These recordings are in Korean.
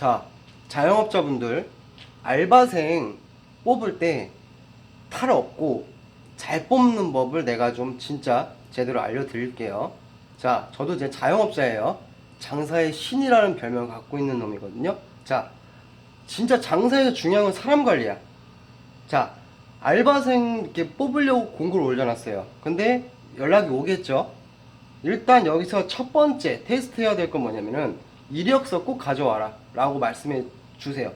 자, 자영업자분들 알바생 뽑을 때 탈 없고 잘 뽑는 법을 내가 좀 진짜 제대로 알려드릴게요. 자, 저도 이제 자영업자예요. 장사의 신이라는 별명을 갖고 있는 놈이거든요. 자, 진짜 장사에서 중요한 건 사람 관리야. 자, 알바생 이렇게 뽑으려고 공고를 올려놨어요. 근데 연락이 오겠죠? 일단 여기서 첫 번째 테스트 해야 될 건 뭐냐면은 이력서 꼭 가져와라 라고 말씀해 주세요.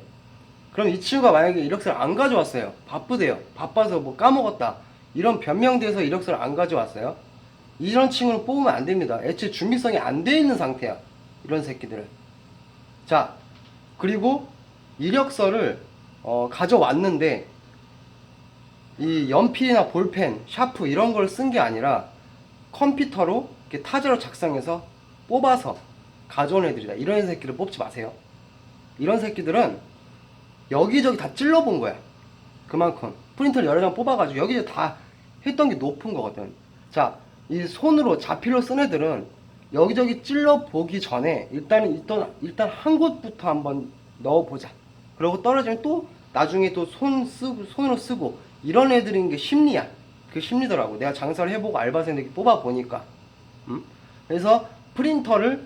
그럼 이 친구가 만약에 이력서를 안 가져왔어요. 바쁘대요. 바빠서 뭐 까먹었다. 이런 변명돼서 이력서를 안 가져왔어요. 이런 친구는 뽑으면 안 됩니다. 애초에 준비성이 안 돼 있는 상태야. 이런 새끼들은. 자, 그리고 이력서를 어, 가져왔는데 이 연필이나 볼펜, 샤프 이런 걸 쓴 게 아니라 컴퓨터로 타자로 작성해서 뽑아서 가져온 애들이다. 이런 새끼를 뽑지 마세요. 이런 새끼들은 여기저기 다 찔러본 거야. 그만큼 프린터를 여러 장 뽑아가지고 여기저기 다 했던 게 높은 거거든. 자, 이 손으로 자필로 쓴 애들은 여기저기 찔러 보기 전에 일단 일단 일단 한 곳부터 한번 넣어보자. 그러고 떨어지면 또 나중에 또 손 쓰고 손으로 쓰고 이런 애들인 게 심리야. 그 심리더라고. 내가 장사를 해보고 알바생들 뽑아 보니까. 음? 그래서 프린터를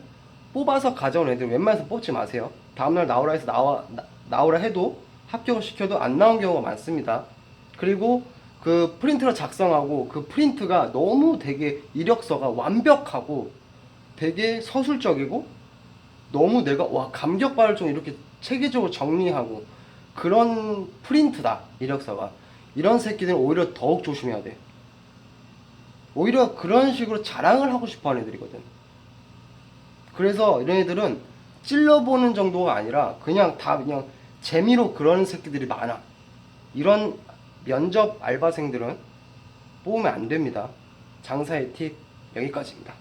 뽑아서 가져온 애들 웬만해서 뽑지 마세요. 다음날 나오라 해서 나와 나, 나오라 해도 합격을 시켜도 안 나온 경우가 많습니다. 그리고 그 프린트를 작성하고 그 프린트가 너무 되게 이력서가 완벽하고 되게 서술적이고 너무 내가 와 감격받을 정도 이렇게 체계적으로 정리하고 그런 프린트다 이력서가 이런 새끼들은 오히려 더욱 조심해야 돼. 오히려 그런 식으로 자랑을 하고 싶어 하는 애들이거든. 그래서 이런 애들은 찔러보는 정도가 아니라 그냥 다 그냥 재미로 그런 새끼들이 많아. 이런 면접 알바생들은 뽑으면 안 됩니다. 장사의 팁 여기까지입니다.